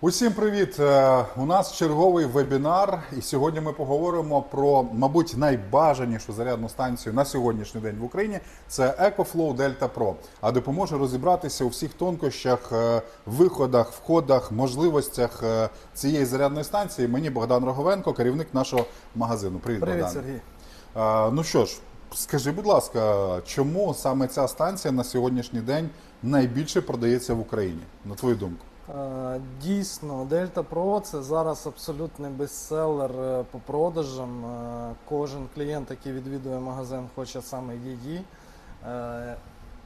Усім привіт! Е, У нас черговий вебінар, і сьогодні ми поговоримо про, мабуть, найбажанішу зарядну станцію на сьогоднішній день в Україні. Це EcoFlow Delta Pro. А допоможе розібратися у всіх тонкощах, е, виходах, входах, можливостях е, цієї зарядної станції. Мені Богдан Роговенко, керівник нашого магазину. Привіт, Привіт, Богдан. Сергій. Ну що ж, скажи, будь ласка, чому саме ця станція на сьогоднішній день найбільше продається в Україні? На твою думку? Е, Дійсно, Delta Pro це зараз абсолютний бестселер е, по продажам. Е, Кожен клієнт, який відвідує магазин, хоче саме її.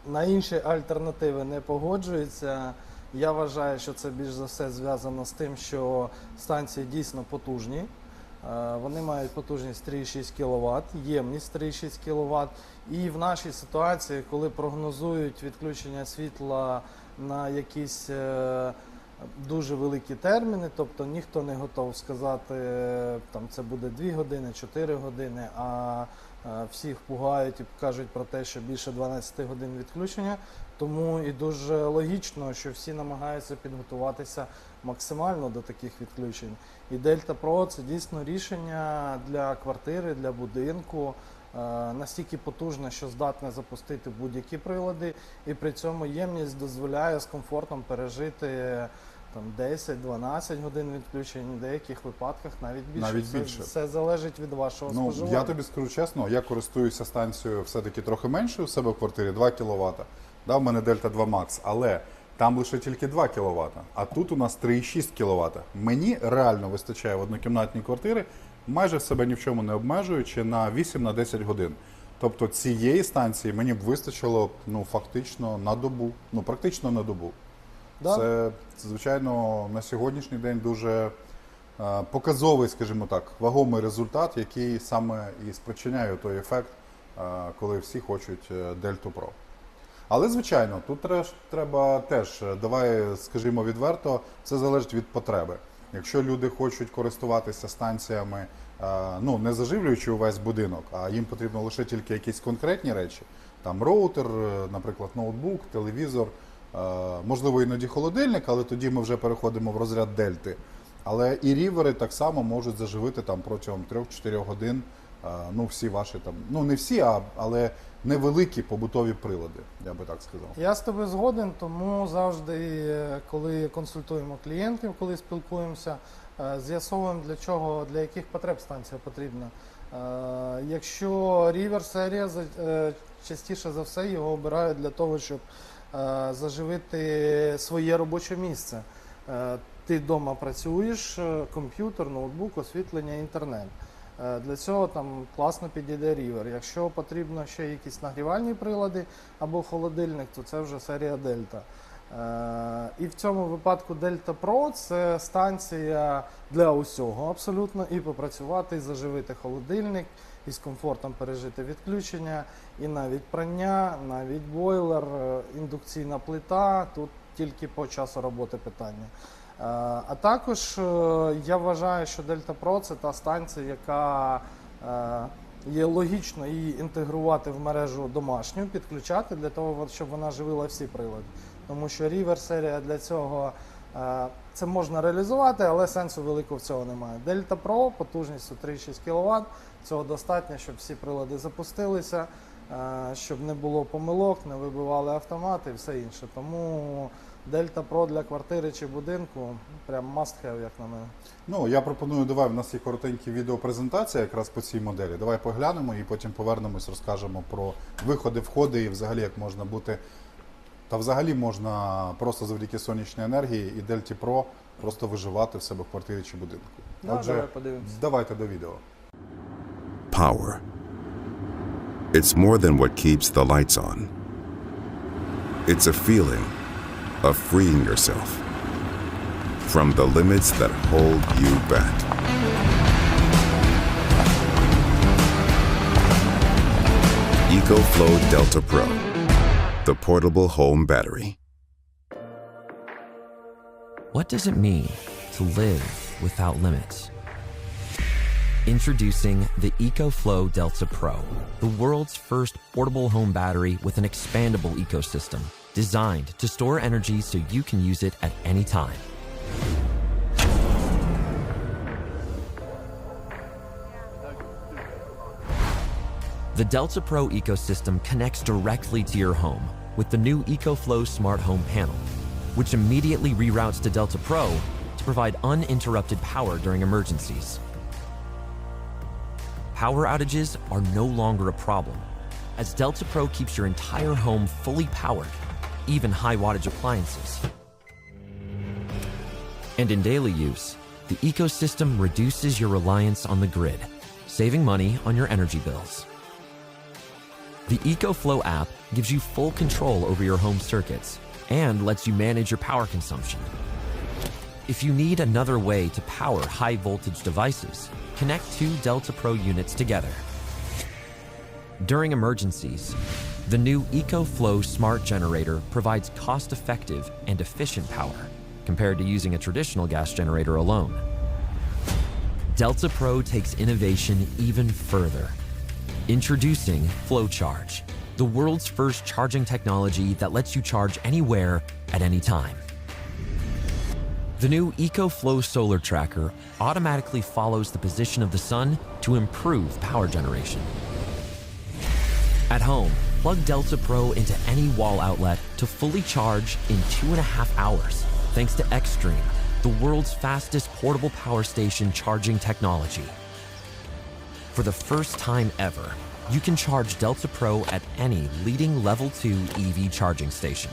На інші альтернативи не погоджується. Я вважаю, що це більш за все зв'язано з тим, що станції дійсно потужні. Вони мають потужність 3,6 кВт, ємність 3,6 кВт. І в нашій ситуації, коли прогнозують відключення світла на якісь дуже великі терміни, тобто ніхто не готов сказати, там це буде 2 години, 4 години, а е, всіх пугають і кажуть про те, що більше 12 годин відключення. Тому і дуже логічно, що всі намагаються підготуватися максимально до таких відключень. І Delta Pro це дійсно рішення для квартири, для будинку. Е, Настільки потужне, що здатне запустити будь-які прилади, і при цьому ємність дозволяє з комфортом пережити там 10-12 годин відключень, в деяких випадках навіть більше. Навіть більше. Все залежить від вашого Ну, споживання. я тобі скажу чесно, я користуюся станцією все-таки трохи меншою у себе в квартирі, 2 кВт. Да, в мене Delta 2 Max, але там лише тільки 2 кВт, а тут у нас 3,6 кВт. Мені реально вистачає в однокімнатній квартирі, майже себе ні в чому не обмежуючи на 8-10 годин. Тобто цієї станції мені б вистачило ну, фактично на добу, ну практично на добу. Да. Це, звичайно, на сьогоднішній день дуже е, показовий, скажімо так, вагомий результат, який саме і спричиняє той ефект, е, коли всі хочуть Дельту Pro. Але, звичайно, тут треба теж, е, давай скажімо відверто, це залежить від потреби. Якщо люди хочуть користуватися станціями, е, ну не заживлюючи увесь будинок, а їм потрібно лише тільки якісь конкретні речі, там роутер, е, наприклад, ноутбук, телевізор, е, можливо, іноді холодильник, але тоді ми вже переходимо в розряд дельти. Але і рівери так само можуть заживити там протягом 3-4 годин. Ну, всі ваші там, ну не всі, а але невеликі побутові прилади, я би так сказав. Я з тобою згоден, тому завжди, коли консультуємо клієнтів, коли спілкуємося, е, з'ясовуємо для чого, для яких потреб станція потрібна. Е, Якщо River серія частіше за все його обирають для того, щоб е, заживити своє робоче місце. Ти вдома працюєш, комп'ютер, ноутбук, освітлення, інтернет. Е, Для цього там класно підійде рівер. Якщо потрібно ще якісь нагрівальні прилади або холодильник, то це вже серія Дельта. Е, І в цьому випадку Delta Pro це станція для усього абсолютно. І попрацювати, і заживити холодильник, і з комфортом пережити відключення, і навіть прання, навіть бойлер, е, індукційна плита. Тут тільки по часу роботи питання. Е, А також е, я вважаю, що Delta Pro це та станція, яка е, є логічно її інтегрувати в мережу домашню, підключати для того, щоб вона живила всі прилади. Тому що River серія для цього це можна реалізувати, але сенсу великого в цього немає. Delta Pro потужністю 3,6 кВт. Цього достатньо, щоб всі прилади запустилися, щоб не було помилок, не вибивали автомати і все інше. Тому Delta Pro для квартири чи будинку прям must have, як на мене. Ну, я пропоную, давай, в нас є коротенькі відеопрезентація якраз по цій моделі. Давай поглянемо і потім повернемось, розкажемо про виходи, входи і взагалі як можна бути. Та взагалі можна просто завдяки сонячній енергії і Дельті Pro просто виживати в себе в квартирі чи будинку. Да, давай подивимось. давайте до відео. power. It's more than what keeps the lights on. It's a feeling of freeing yourself from the limits that hold you back. EcoFlow Delta Pro, the portable home battery. What does it mean to live without limits? Introducing the EcoFlow Delta Pro, the world's first portable home battery with an expandable ecosystem designed to store energy so you can use it at any time. The Delta Pro ecosystem connects directly to your home with the new EcoFlow Smart Home Panel, which immediately reroutes to Delta Pro to provide uninterrupted power during emergencies. Power outages are no longer a problem, as Delta Pro keeps your entire home fully powered even high wattage appliances. And in daily use, the ecosystem reduces your reliance on the grid, saving money on your energy bills. The EcoFlow app gives you full control over your home circuits and lets you manage your power consumption. If you need another way to power high voltage devices, connect two Delta Pro units together. During emergencies, the new EcoFlow smart generator provides cost effective and efficient power compared to using a traditional gas generator alone. Delta Pro takes innovation even further. Introducing FlowCharge, the world's first charging technology that lets you charge anywhere at any time. The new EcoFlow solar tracker automatically follows the position of the sun to improve power generation. At home, plug Delta Pro into any wall outlet to fully charge in two and a half hours, thanks to Xstream, the world's fastest portable power station charging technology. For the first time ever, you can charge Delta Pro at any leading level 2 EV charging station.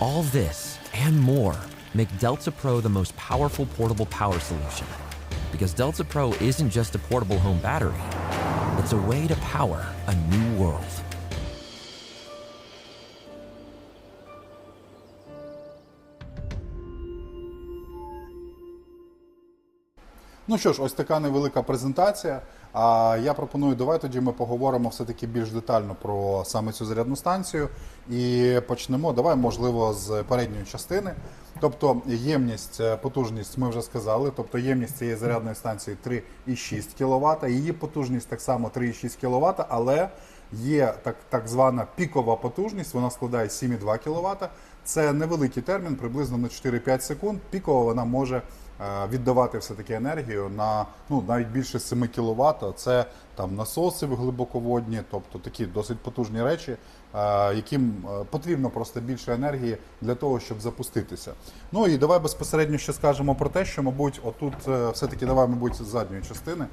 All this and more make Delta Pro the most powerful portable power solution. Because Delta Pro isn't just a portable home battery, it's a way to power a new world. Ну що ж, ось така невелика презентація. А я пропоную, давай тоді ми поговоримо все-таки більш детально про саме цю зарядну станцію. І почнемо, давай, можливо, з передньої частини. Тобто ємність, е, потужність ми вже сказали. Тобто ємність цієї зарядної станції 3,6 кВт. Її потужність так само 3,6 кВт, але є так, так звана пікова потужність, вона складає 7,2 кВт. Це невеликий термін, приблизно на 4-5 секунд. Пікова вона може віддавати все-таки енергію на ну, навіть більше 7 кВт. Це там насоси глибоководні, тобто такі досить потужні речі, е, яким е, потрібно просто більше енергії для того, щоб запуститися. Ну і давай безпосередньо ще скажемо про те, що, мабуть, отут е, все-таки давай, мабуть, з задньої частини.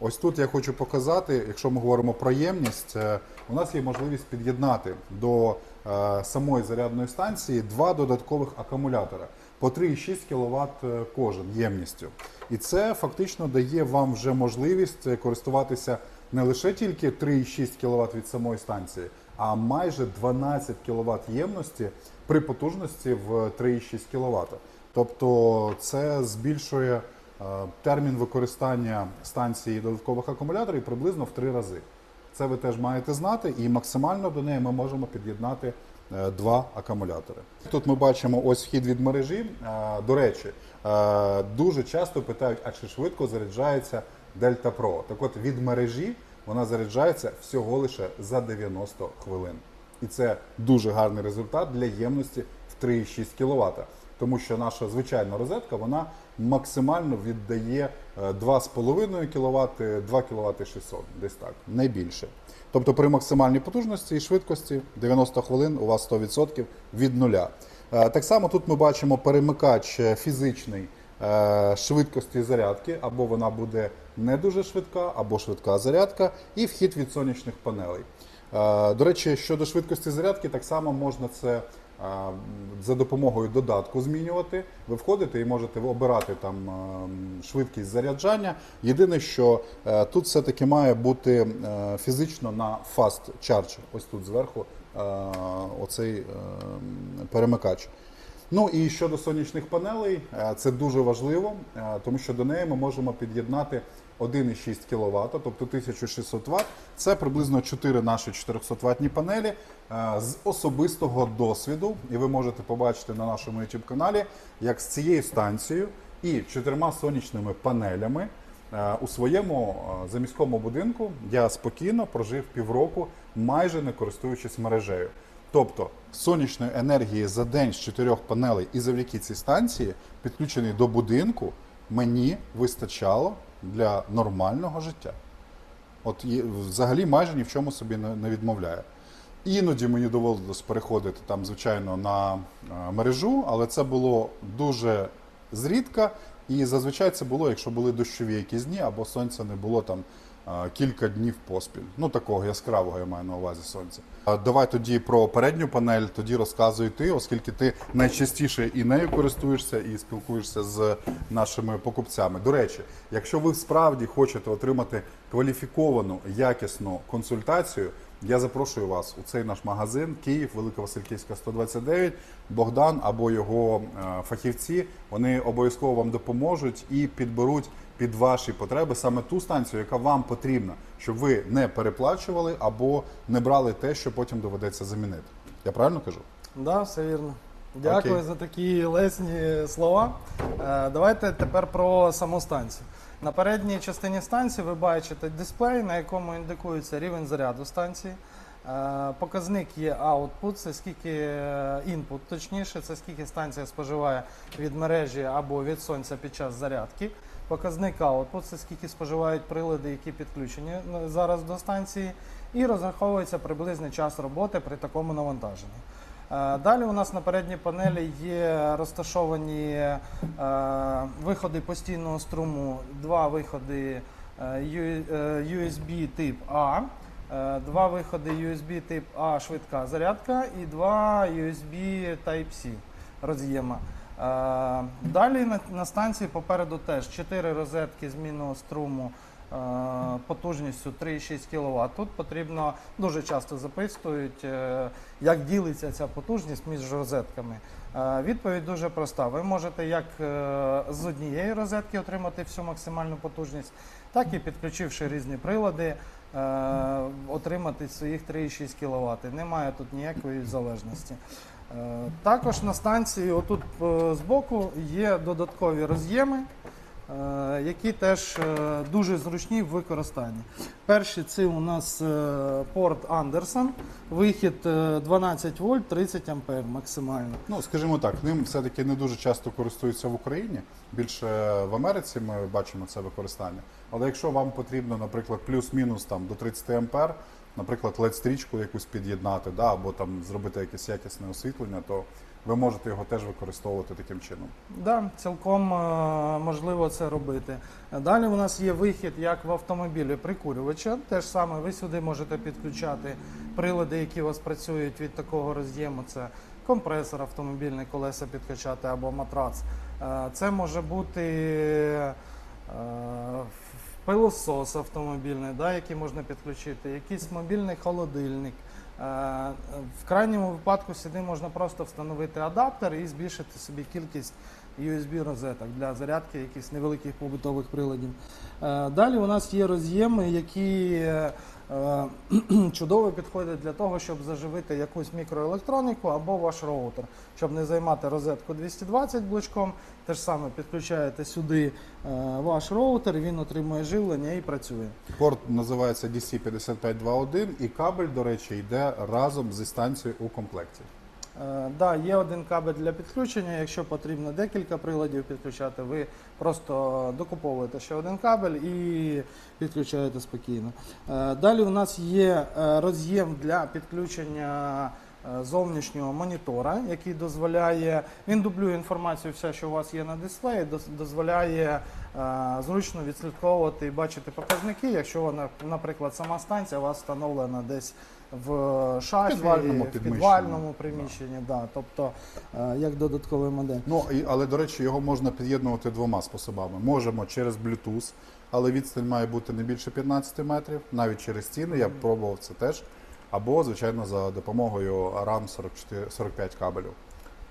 Ось тут я хочу показати, якщо ми говоримо про ємність, е, у нас є можливість під'єднати до е, самої зарядної станції два додаткових акумулятора по 3,6 кВт е, кожен ємністю. І це фактично дає вам вже можливість е, користуватися не лише тільки 3,6 кВт від самої станції, а майже 12 кВт ємності при потужності в 3,6 кВт. Тобто це збільшує е, термін використання станції додаткових акумуляторів приблизно в три рази. Це ви теж маєте знати, і максимально до неї ми можемо під'єднати е, два акумулятори. Тут ми бачимо ось вхід від мережі. Е, До речі, е, дуже часто питають, а чи швидко заряджається Delta Pro. Так от від мережі вона заряджається всього лише за 90 хвилин. І це дуже гарний результат для ємності в 3,6 кВт. Тому що наша звичайна розетка вона максимально віддає е, 2,5 кВт, 2 кВт 600, десь так, не більше. Тобто при максимальній потужності і швидкості 90 хвилин у вас 100% від нуля. Е, Так само тут ми бачимо перемикач фізичний е, швидкості зарядки, або вона буде не дуже швидка, або швидка зарядка, і вхід від сонячних панелей. Е, До речі, щодо швидкості зарядки, так само можна це за допомогою додатку змінювати. Ви входите і можете обирати там швидкість заряджання. Єдине, що е, тут все-таки має бути е, фізично на fast charge, ось тут зверху е, оцей перемикач. Ну і щодо сонячних панелей, це дуже важливо, тому що до неї ми можемо під'єднати 1,6 кВт, тобто 1600 Вт. Це приблизно 4 наші 400 ватні панелі е, з особистого досвіду. І ви можете побачити на нашому YouTube каналі, як з цією станцією і чотирма сонячними панелями е, у своєму е, заміському будинку я спокійно прожив півроку, майже не користуючись мережею. Тобто сонячної енергії за день з чотирьох панелей і завдяки цій станції, підключений до будинку, мені вистачало для нормального життя. От взагалі майже ні в чому собі не, відмовляє. Іноді мені доводилось переходити там, звичайно, на е, мережу, але це було дуже зрідка. І зазвичай це було, якщо були дощові якісь дні, або сонця не було там кілька днів поспіль. Ну такого яскравого я маю на увазі сонця. Давай тоді про передню панель, тоді розказуй ти, оскільки ти найчастіше і нею користуєшся, і спілкуєшся з нашими покупцями. До речі, якщо ви справді хочете отримати кваліфіковану, якісну консультацію, я запрошую вас у цей наш магазин Київ, Велика Васильківська 129. Богдан або його е, фахівці вони обов'язково вам допоможуть і підберуть під ваші потреби саме ту станцію, яка вам потрібна, щоб ви не переплачували або не брали те, що потім доведеться замінити. Я правильно кажу? Да, все вірно. Дякую Окей. за такі лесні слова. Е, Давайте тепер про саму станцію. На передній частині станції ви бачите дисплей, на якому індикується рівень заряду станції. Е, Показник є output, це скільки е, input, точніше, це скільки станція споживає від мережі або від сонця під час зарядки. Показник output, це скільки споживають прилади, які підключені зараз до станції, і розраховується приблизний час роботи при такому навантаженні. Е, Далі у нас на передній панелі є розташовані е, виходи постійного струму, два виходи Ю- е, USB тип А, два виходи USB тип А швидка зарядка і два USB Type-C роз'єма. Е, Далі на, станції попереду теж 4 розетки змінного струму е, потужністю 3,6 кВт. Тут потрібно дуже часто записують, е, як ділиться ця потужність між розетками. Відповідь дуже проста. Ви можете як з однієї розетки отримати всю максимальну потужність, так і підключивши різні прилади, отримати своїх 3,6 кВт. Немає тут ніякої залежності. Е, Також на станції, отут е, збоку, є додаткові роз'єми, е, які теж дуже зручні в використанні. Перший це у нас порт Андерсон, вихід е, 12 вольт 30 ампер максимально. Ну, скажімо так, ним все-таки не дуже часто користуються в Україні. Більше в Америці ми бачимо це використання. Але якщо вам потрібно, наприклад, плюс-мінус там до 30 ампер, наприклад, led стрічку якусь під'єднати, да, або там зробити якесь якісне освітлення, то ви можете його теж використовувати таким чином. Да, цілком е, можливо це робити. Далі у нас є вихід, як в автомобілі прикурювача. Те ж саме ви сюди можете підключати прилади, які у вас працюють від такого роз'єму. Це компресор автомобільний, колеса підкачати або матрац. Е, Це може бути е, пилосос автомобільний, да, який можна підключити, якийсь мобільний холодильник. Е, В крайньому випадку сюди можна просто встановити адаптер і збільшити собі кількість USB розеток для зарядки якихось невеликих побутових приладів. Е, Далі у нас є роз'єми, які е, чудово підходить для того, щоб заживити якусь мікроелектроніку або ваш роутер, щоб не займати розетку 220 блочком. Те ж саме підключаєте сюди е, ваш роутер, він отримує живлення і працює. Порт називається DC5521 і кабель, до речі, йде разом зі станцією у комплекті. Е, Да, є один кабель для підключення. Якщо потрібно декілька приладів підключати, ви просто докуповуєте ще один кабель і підключаєте спокійно. Е, Далі у нас є е, роз'єм для підключення зовнішнього монітора, який дозволяє, він дублює інформацію, все, що у вас є на дисплеї, дозволяє зручно відслідковувати і бачити показники, якщо наприклад, сама станція у вас встановлена десь в шафі, підвальному в підвальному приміщенні, да. тобто е, як додатковий модель. Ну, і- але, до речі, його можна під'єднувати двома способами. Можемо через Bluetooth, але відстань має бути не більше 15 метрів, навіть через стіни, я пробував це теж. Або, звичайно, за допомогою RAM 45 кабелів.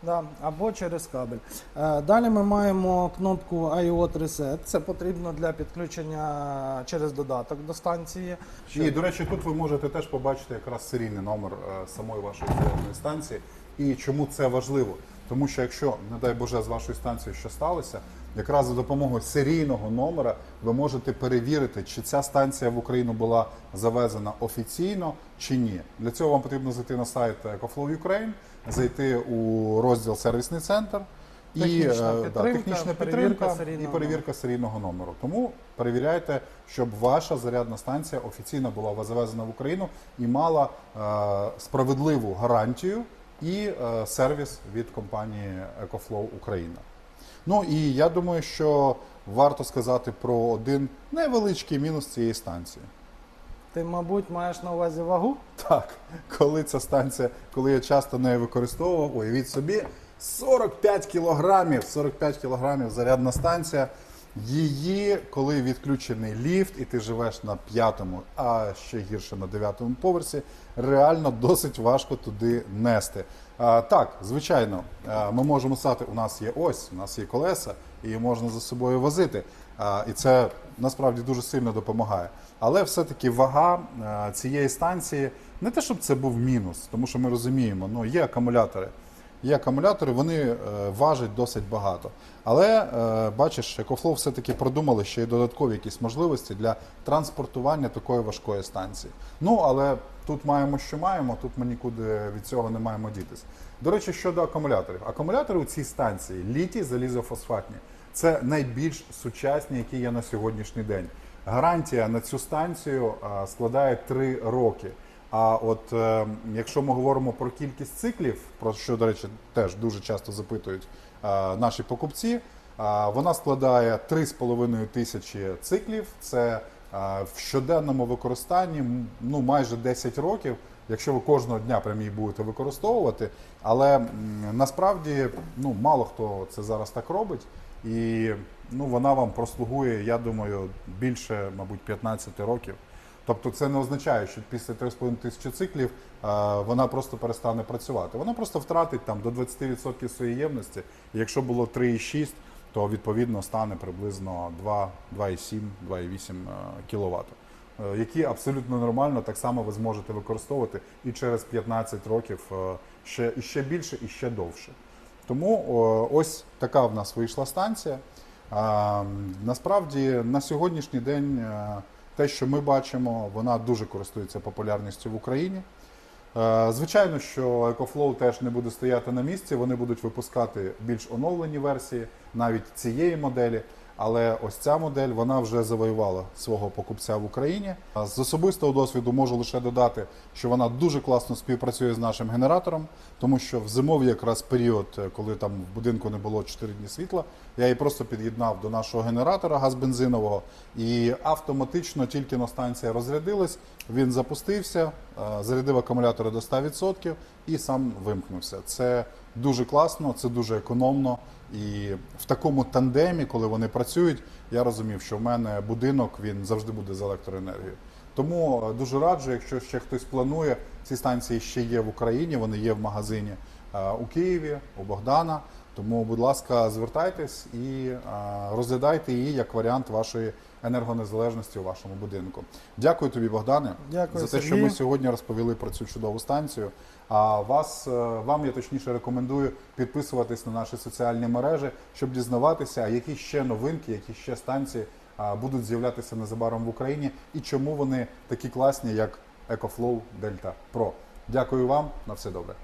Да, або через кабель. Е, Далі ми маємо кнопку IOT Reset. Це потрібно для підключення через додаток до станції. І, до речі, тут ви можете теж побачити якраз серійний номер е, самої вашої зарядної станції. І чому це важливо? Тому що якщо, не дай Боже, з вашою станцією що сталося, якраз за допомогою серійного номера ви можете перевірити, чи ця станція в Україну була завезена офіційно чи ні. Для цього вам потрібно зайти на сайт EcoFlow Ukraine, зайти у розділ сервісний центр. і Технічна е, да, підтримка, технічна перевірка підтримка і перевірка серійного номеру. Тому перевіряйте, щоб ваша зарядна станція офіційно була завезена в Україну і мала е, справедливу гарантію і е, сервіс від компанії EcoFlow Україна. Ну і я думаю, що варто сказати про один невеличкий мінус цієї станції. Ти, мабуть, маєш на увазі вагу? Так, коли ця станція, коли я часто нею використовував, уявіть собі, 45 кілограмів, 45 кілограмів зарядна станція. Її, коли відключений ліфт, і ти живеш на п'ятому, а ще гірше на дев'ятому поверсі, реально досить важко туди нести. Так, звичайно, ми можемо стати. У нас є ось, у нас є колеса, і можна за собою возити. І це насправді дуже сильно допомагає. Але все-таки вага цієї станції не те, щоб це був мінус, тому що ми розуміємо, ну є акумулятори. Є акумулятори, вони е, важать досить багато. Але е, бачиш, EcoFlow все-таки продумали ще й додаткові якісь можливості для транспортування такої важкої станції. Ну але тут маємо, що маємо, тут ми нікуди від цього не маємо дітись. До речі, щодо акумуляторів, акумулятори у цій станції літій залізофосфатні. Це найбільш сучасні, які є на сьогоднішній день. Гарантія на цю станцію складає 3 роки. А от е, якщо ми говоримо про кількість циклів, про що, до речі, теж дуже часто запитують е, наші покупці, е, вона складає 3,5 тисячі циклів. Це в щоденному використанні ну, майже 10 років, якщо ви кожного дня прям її будете використовувати. Але насправді ну, мало хто це зараз так робить. І ну, вона вам прослугує, я думаю, більше, мабуть, 15 років. Тобто це не означає, що після 3,5 тисячі циклів вона просто перестане працювати. Вона просто втратить там до 20% своєї ємності. Якщо було 3,6, то відповідно стане приблизно 2, 2,7, 2,8 кВт. Е, Які абсолютно нормально так само ви зможете використовувати і через 15 років е, ще, і ще більше, і ще довше. Тому ось така в нас вийшла станція. Насправді на сьогоднішній день е, те, що ми бачимо, вона дуже користується популярністю в Україні. Е, Звичайно, що EcoFlow теж не буде стояти на місці, вони будуть випускати більш оновлені версії навіть цієї моделі. Але ось ця модель вона вже завоювала свого покупця в Україні. З особистого досвіду можу лише додати, що вона дуже класно співпрацює з нашим генератором, тому що в зимовий якраз період, е, коли там в будинку не було 4 дні світла, я її просто під'єднав до нашого генератора газбензинового, і автоматично тільки на станція розрядилась, він запустився, е, зарядив акумулятори до 100% і сам вимкнувся. Це дуже класно, це дуже економно. І в такому тандемі, коли вони працюють, я розумів, що в мене будинок він завжди буде з електроенергією. Тому е, дуже раджу, якщо ще хтось планує, ці станції ще є в Україні, вони є в магазині е, у Києві, у Богдана. Тому, будь ласка, звертайтесь і е, розглядайте її як варіант вашої енергонезалежності у вашому будинку. Дякую тобі, Богдане, Дякую, за те, що ми сьогодні розповіли про цю чудову станцію. А вас, е, вам я точніше рекомендую підписуватись на наші соціальні мережі, щоб дізнаватися, які ще новинки, які ще станції будуть з'являтися незабаром в Україні і чому вони такі класні, як EcoFlow Delta Pro. Дякую вам, на все добре.